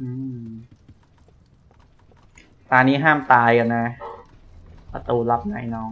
ตานี้ห้ามตายกันนะ ประตูลับนายน้อง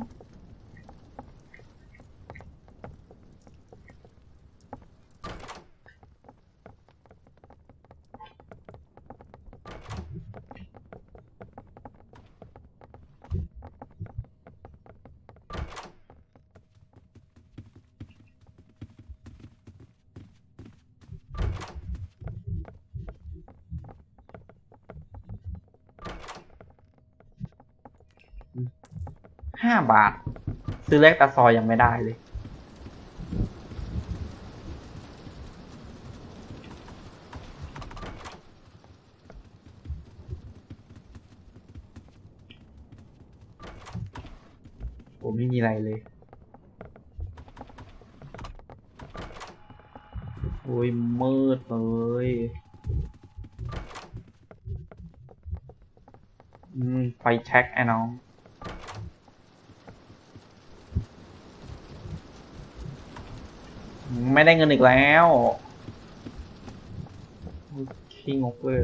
ห้าบาท ซื้อเลขตาซอยยังไม่ได้เลย ผมไม่มีอะไรเลยโอ้ยมืดเลยอืมไฟแช็กไอ้น้อง ไม่ได้เงินอีกแล้วขี้งกเลย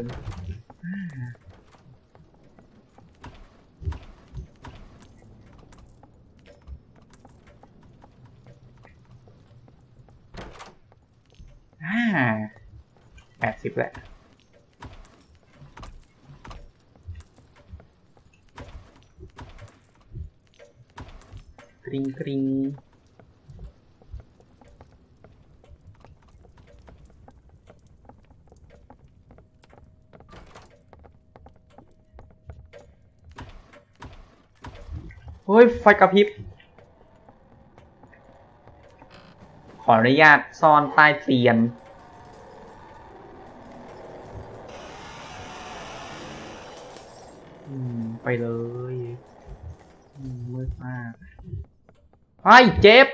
อ่าแปดสิบแหละกริงกริง ยไฟกระพริบ ขออนุญาตซ่อนใต้เตียงอืมไปเลยอืมมืดมากไอ้เจฟ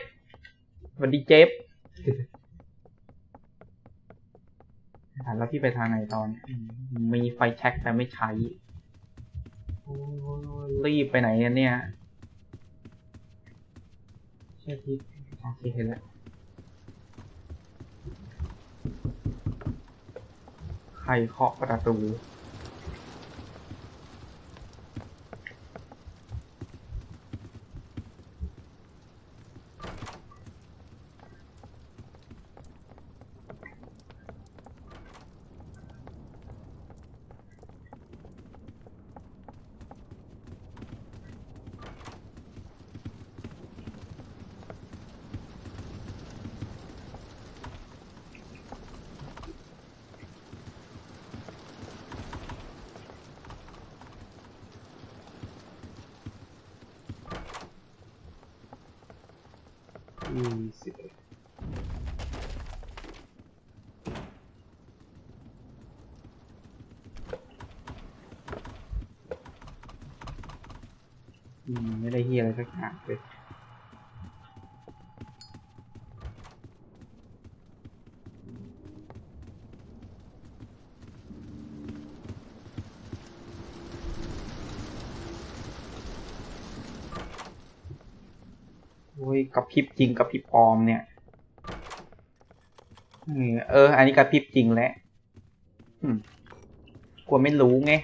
สวัสดีเจฟถามแล้วพี่ไปทางไหนตอนมมีไฟแช็กแต่ไม่ใช้ รีบไปไหนเนี่ย เนี่ยเชื่อพี่โอเคเห็นแล้วใครเคาะประตู ยี่สิบเอ็ดอืมไม่ได้เฮียอะไรสักอย่างเลย กระพริบจริงกระพริบปลอมเนี่ยเออ อันนี้กระพริบจริงแหละอืมกลัวไม่รู้ไง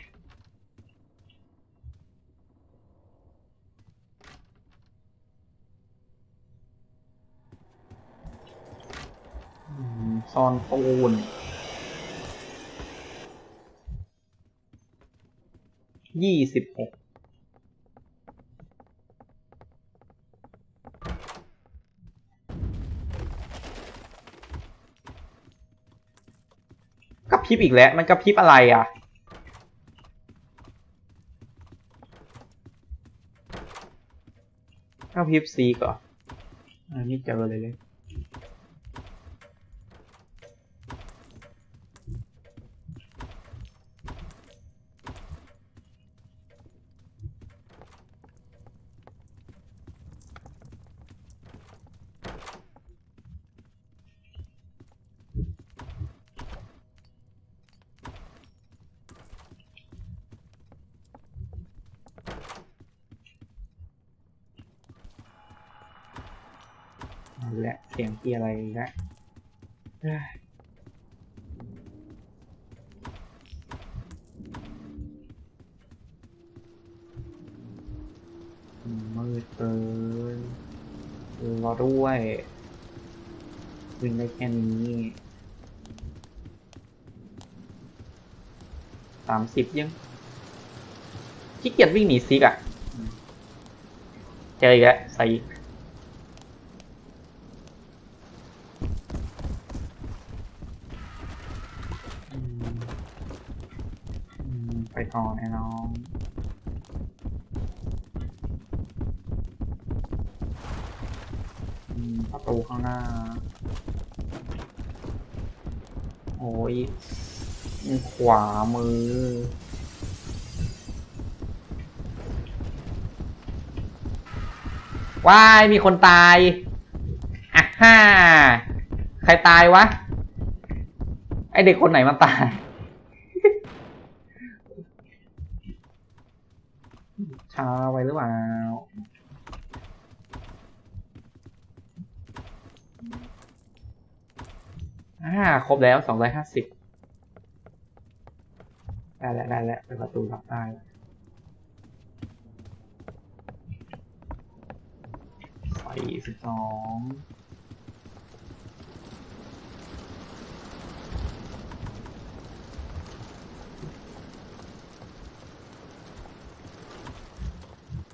ซ่อนปูนยี่สิบหก พริบอีกแล้ว มันกระพริบอะไรอะกระพริบซีก่อนอันนี้เจอเลยเลย และเสียงเกียอะไรและมืดเกินรอด้วยวิ่งได้แค่นี้สามสิบยังขี้เกียจวิ่งหนีซิกอะ่ะ เจออีกแล้วใส่ ขวามือ ว้าย มีคนตายอะฮ่า ใครตายวะ ไอเด็กคนไหนมันตาย ช้าไปหรือเปล่าอ่า ครบแล้วสองร้อยห้าสิบ ได้แล้วได้แล้วเปิดประตูรับได้แล้วใส่สิบสอง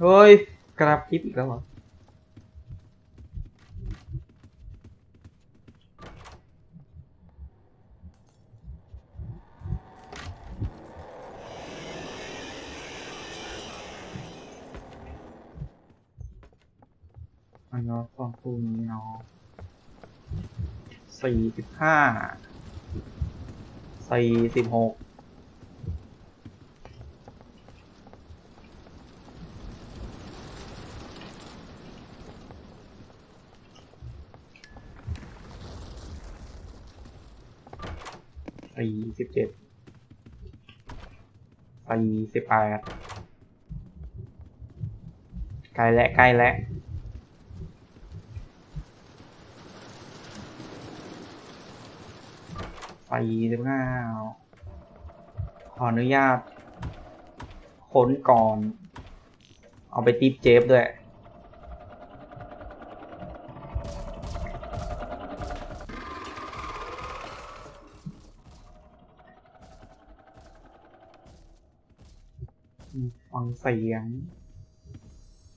เฮ้ยกระพริบอีกแล้วเหรอ นนี้สองคู่นี้เนาะสี่สิบห้าสี่สิบหกสี่สิบเจ็ดสี่สิบแปดใกล้แล้ใกล้แล้ วสี่สิบห้าขออนุญาตค้นก่อน เอาไปติปเจฟด้วยฟังเสียง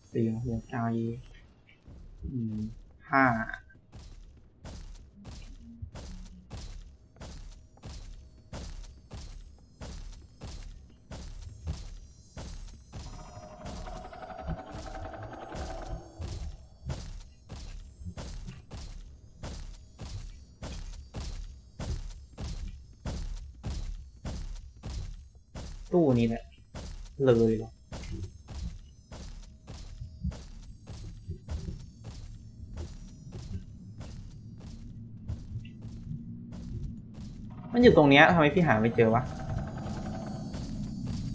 เสียงหัวใจห้า ตู้นี้แหละเลยหรอมันอยู่ตรงเนี้ยทำไมพี่หาไม่เจอวะ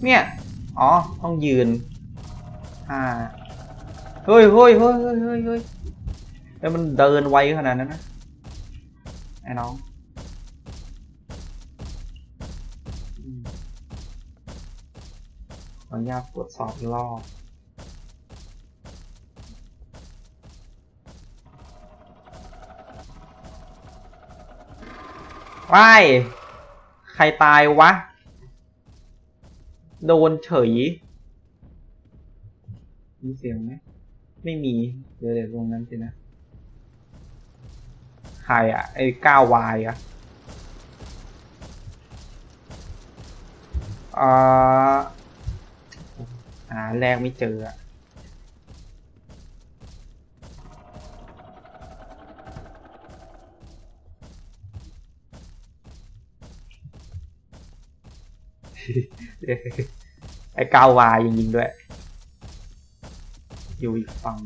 เนี่ย อ๋อ ต้องยืน อ่า เฮ้ยเฮ้ยเฮ้ยเฮ้ยเฮ้ยเฮ้ยแล้วมันเดินไวขนาดนั้นนะ ไอ้น้องอืมขออนุ ญาตตรวจสอบรอบว้ายใครตายวะ โดนเฉย มีเสียงไหม ไม่มี เดี๋ยวเดี๋ยวตรงนั้นสินะ ใครอะไอ้ก้าวายอะอ่า หาแรกไม่เจออะไอ้ก้าววายจริงๆด้วย อยู่อีกฝั่ง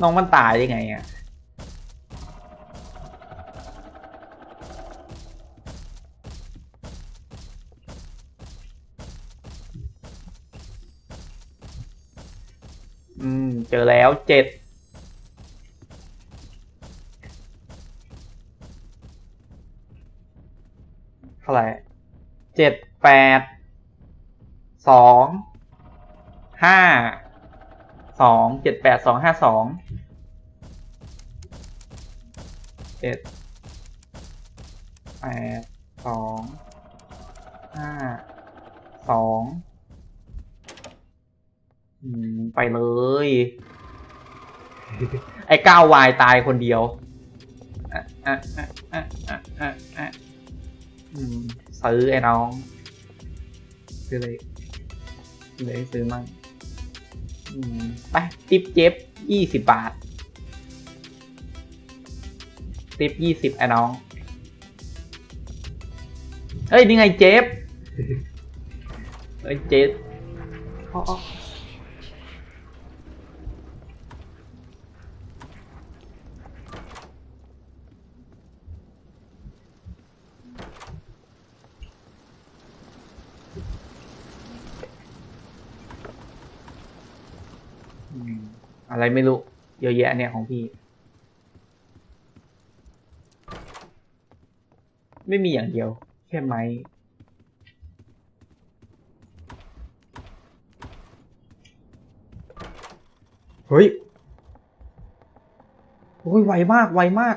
น้องมันตายได้ไงอะ อืมเจอแล้วเจ็ดเท่าไหร่เจ็ดแปดสองห้าสองเจ็ดแปดสองห้าสองเจ็ดแปดสองห้าสอง ไปเลย ไอ้ก้าววายตายคนเดียวซื้อไอ้น้องซื้อเลยเลยซื้อมั่งไปติปเจ็บยี่สิบบาท ติปยี่สิบไอ้น้อง เฮ้ย นี่ไงเจฟเฮ้ยเจฟอ๋ออ๋ออืม อะไรไม่รู้ เยอะแยะเนี่ยของพี่ ไม่มีอย่างเดียว แค่ไม้เฮ้ย โอ้ยไวมาก ไวมาก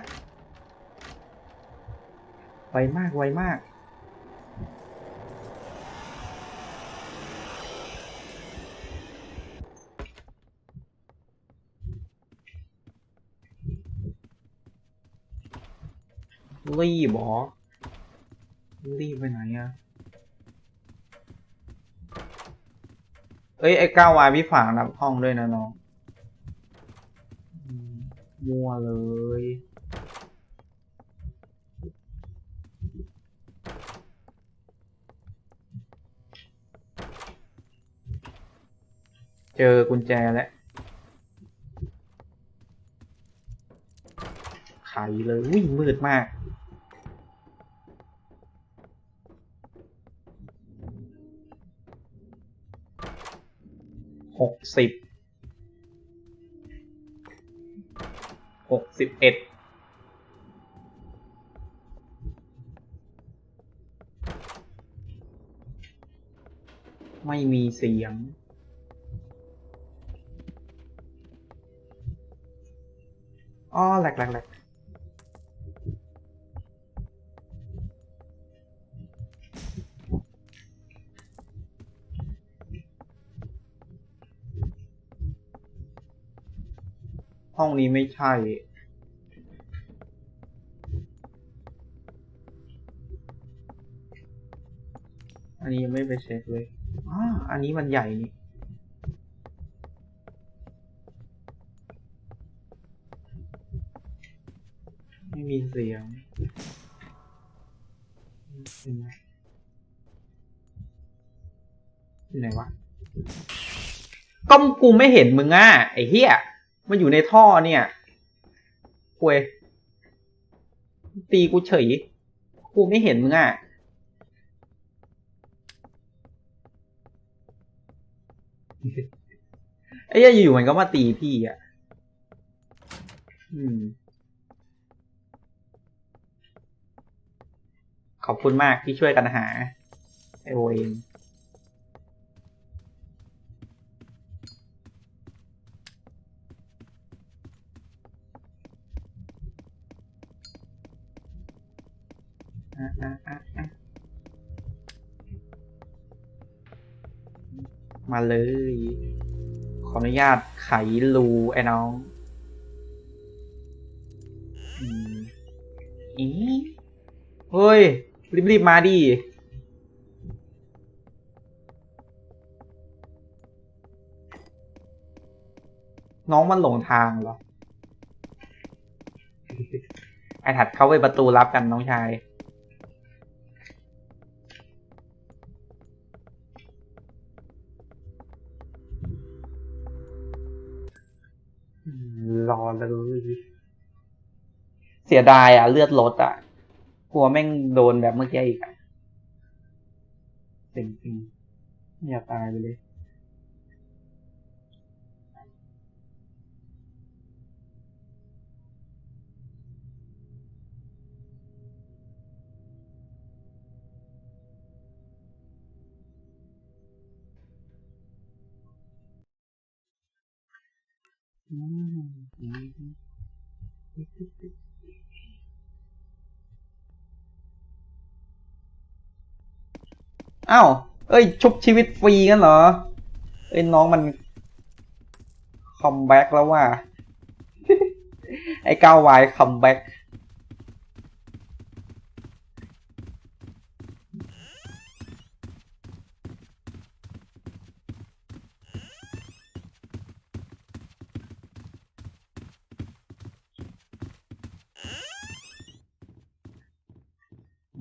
ไวมาก ไวมาก รีบหรอรีบไปไหนอะเอ้ยไอ้ก้าววายพี่ฝากนับห้องด้วยนะน้องมมัวเลย เจอกุญแจแล้วไขเลยวิ่งมืดมาก หกสิบหกสิบเอ็ดไม่มีเสียงอ้อแหลกแหลกแหลก ห้องนี้ไม่ใช่ อันนี้ยังไม่ไปเช็คเลยอ่าอันนี้มันใหญ่นี่ไม่มีเสียงอยู่ไหนอยู่ไหนวะก็กูไม่เห็นมึงอะ ไอ้เหี้ย มันอยู่ในท่อเนี่ยควยตีกูเฉย กูไม่เห็นมึงอะ ไอ้เหี้ยอยู่มันก็มาตีพี่อะ อืม ขอบคุณมากที่ช่วยกันหา ไอโอเอง มาเลย ขออนุญาตไขรูไอ้น้องอีเฮ้ย รีบๆมาดิน้องมันหลงทางเหรอ ไอถัดเข้าไปประตูรับกันน้องชาย รอเลยเสียดายอะ เลือดลดอะ กลัวแม่งโดนแบบเมื่อกี้อีกอะจริงจริงๆอย่าตายไปเลยอืม อ้าว เอ้ย ชุบชีวิตฟรีกันเหรอ เอ้ย น้องมันคอมแบ็กแล้วว่ะ ไอ้ก้าววายคัมแบ็ก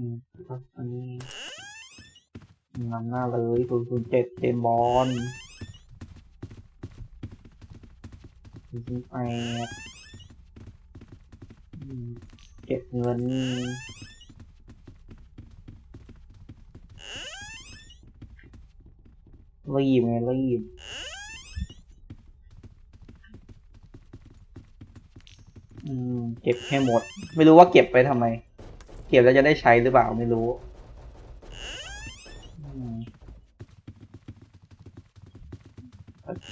อืมครับอันนี้นำหน้าเลยศูนย์ศูนย์เจ็ดเจมบอลศูนย์ศูนย์แปดเก็บเงินรีบไงรีบอืม เก็บให้หมด ไม่รู้ว่าเก็บไปทำไม เก็บแล้วจะได้ใช้หรือเปล่าไม่รู้อืม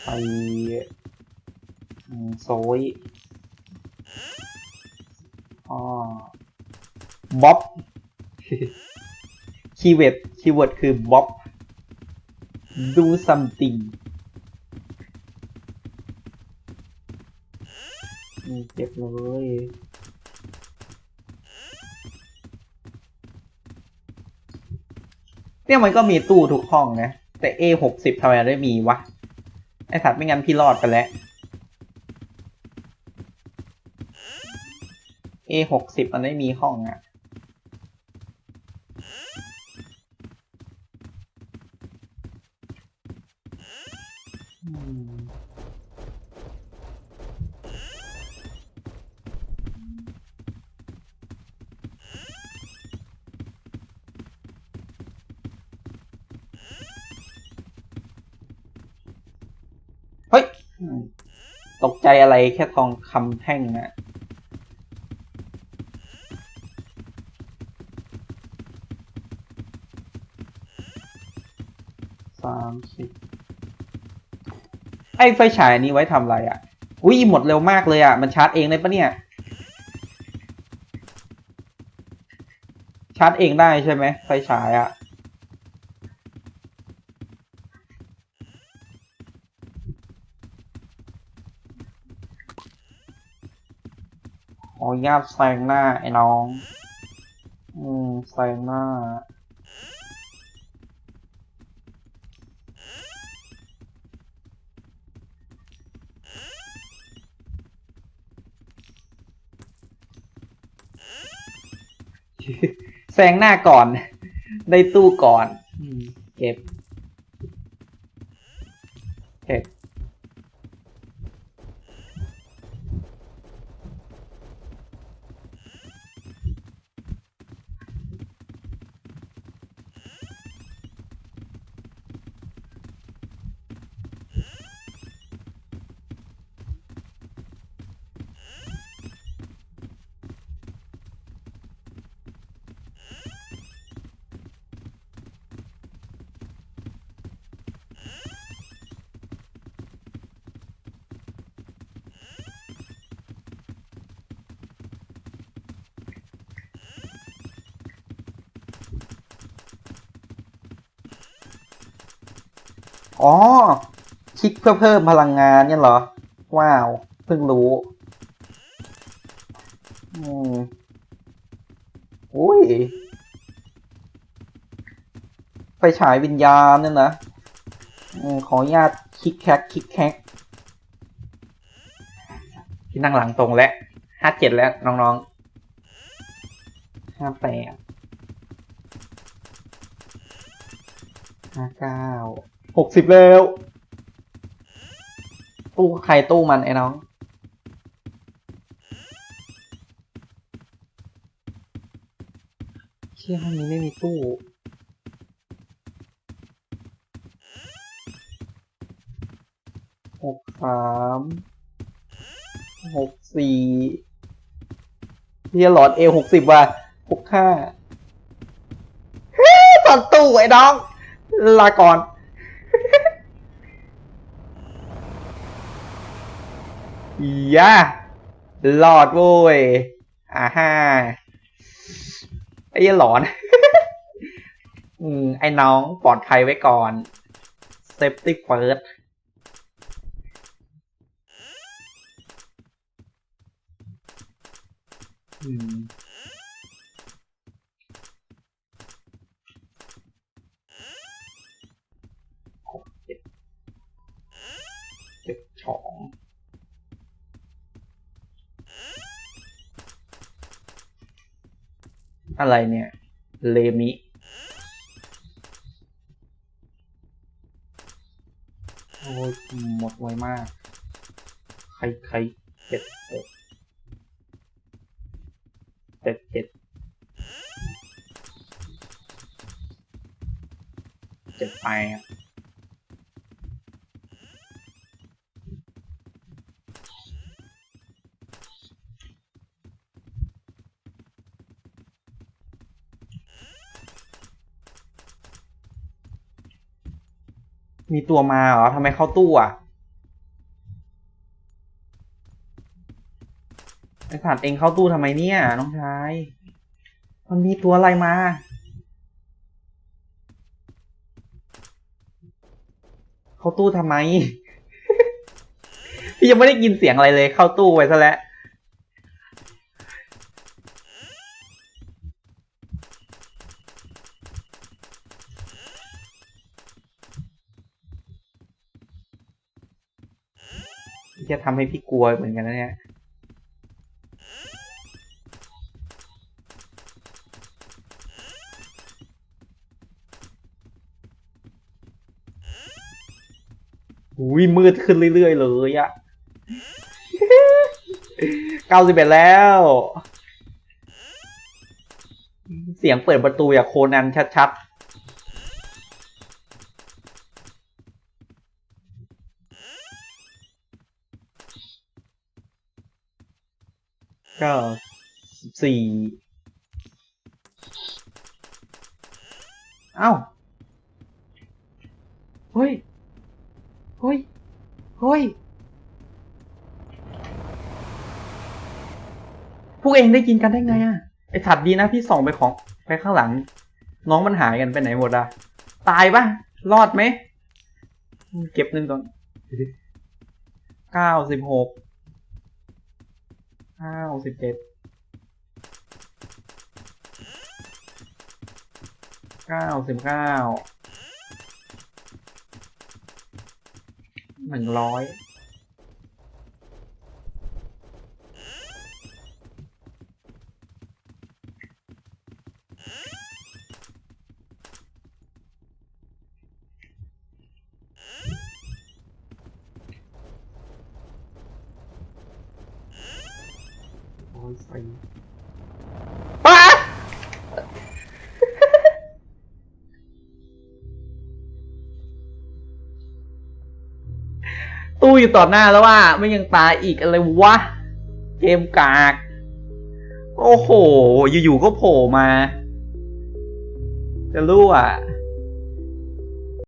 ใช้โซยอ๋อบ๊อบคีย์เวิร์ดคีย์เวิร์ดคือบ๊อบ do something เก็บเลย เนี่ยมันก็มีตู้ทุกห้องนะ แต่ A หกสิบทำไมไม่มีวะ ไอสัตว์ไม่งั้นพี่รอดไปแล้ว A หกสิบมันไม่มีห้องอะ่ะ อืมเฮ้ยอืม ตกใจอะไรแค่ทองคำแท่งอะสามสิบไอ้ไฟฉายนี้ไว้ทำอะไรอะอุ้ยหมดเร็วมากเลยอะมันชาร์จเองได้ปะเนี่ย ชาร์จเองได้ใช่ไหมไฟฉายอะ ขออนุญาตแซงหน้าไอ้น้อง อืมแซงหน้า แซงหน้าก่อน ได้ตู้ก่อนอเก็บ เก็บ อ๋อ คลิกเพื่อเพิ่มพลังงานเนี่ยเหรอ ว้าว เพิ่งรู้ อืมอุ้ยไฟฉายวิญญาณเนี่ยนะอขออนุญาตคลิกแคกคลิกแคกที่นั่งหลังตรงแล้วห้าเจ็ดแล้วน้องๆห้าแปดห้าเก้า หกสิบแล้ว ตู้ใครตู้มันไอ้น้อง เชี่ยห้องนี้ไม่มีตู้ หกสามหกสี่เฮียหลอดเอหกสิบว่ะหกห้าเฮ้ยตอนตู้ไอ้น้อง ลาก่อน ยะหลอดโว้ยอ่าฮ่าไอ้เหี้ยหลอน อืมไอ้น้องปลอดภัยไว้ก่อน safety first อืมหกเจ็ดเจ็ดสอง อะไรเนี่ย เลมิ โอ้ยหมดไวมาก ใครใครเจ็ดหกเจ็ดเจ็ดเจ็ดไปอะ มีตัวมาเหรอทำไมเข้าตู้อะไอสัตว์เองเข้าตู้ทำไมเนี่ยน้องชาย มันมีตัวอะไรมา เข้าตู้ทำไม พี่ยังไม่ได้ยินเสียงอะไรเลยเข้าตู้ไปซะแล้ว จะ ทำให้พี่กลัวเหมือนกันนะเนี่ยอุ้ยมืดขึ้นเรื่อยๆเลยอะเก้าสิบเอ็ดแล้ว เสียงเปิดประตูอย่างโคนันชัดๆ ก็สี่เอ้า เฮ้ย เฮ้ย เฮ้ย พวกเองได้ยินกันได้ไงอะไอถัดดีนะพี่ส่องไปของไปข้างหลัง น้องมันหายกันไปไหนหมดอะตายปะรอดไหม เก็บเงินก่อนเก้าสิบหก เก้าสิบเจ็ดเก้าสิบเก้าหนึ่งร้อย ต่อหน้าแล้วว่าไม่ยังตายอีกอะไรวะ เกมกาก โอ้โห อยู่ๆก็โผล่มา จะรู้อะ